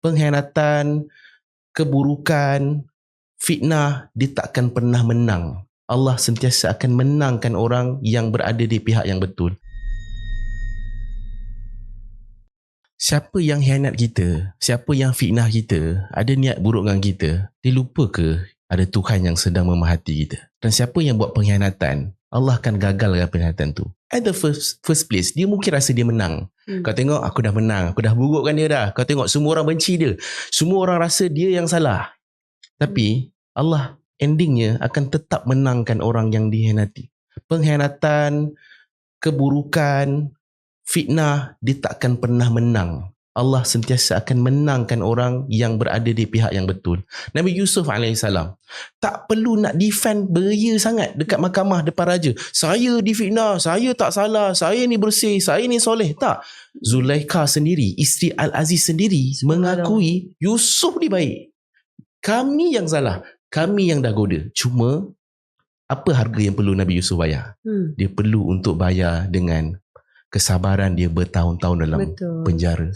pengkhianatan, keburukan, fitnah, dia takkan pernah menang. Allah sentiasa akan menangkan orang yang berada di pihak yang betul. Siapa yang hianat kita, siapa yang fitnah kita, ada niat buruk dengan kita, dia lupa ke ada Tuhan yang sedang memahati kita? Dan siapa yang buat pengkhianatan, Allah akan gagalkan pengkhianatan tu. At the first first place, dia mungkin rasa dia menang. Hmm. Kau tengok aku dah menang, aku dah burukkan dia dah. Kau tengok semua orang benci dia. Semua orang rasa dia yang salah. Tapi Allah endingnya akan tetap menangkan orang yang dihianati. Pengkhianatan, keburukan, fitnah, dia takkan pernah menang. Allah sentiasa akan menangkan orang yang berada di pihak yang betul. Nabi Yusuf AS tak perlu nak defend beria sangat dekat mahkamah depan raja. Saya difitnah, saya tak salah, saya ni bersih, saya ni soleh. Tak. Zulaikha sendiri, isteri Al-Aziz sendiri mengakui Yusuf ni baik. Kami yang salah. Kami yang dah goda. Cuma apa harga yang perlu Nabi Yusuf bayar? Hmm. Dia perlu untuk bayar dengan kesabaran dia bertahun-tahun dalam Betul. penjara.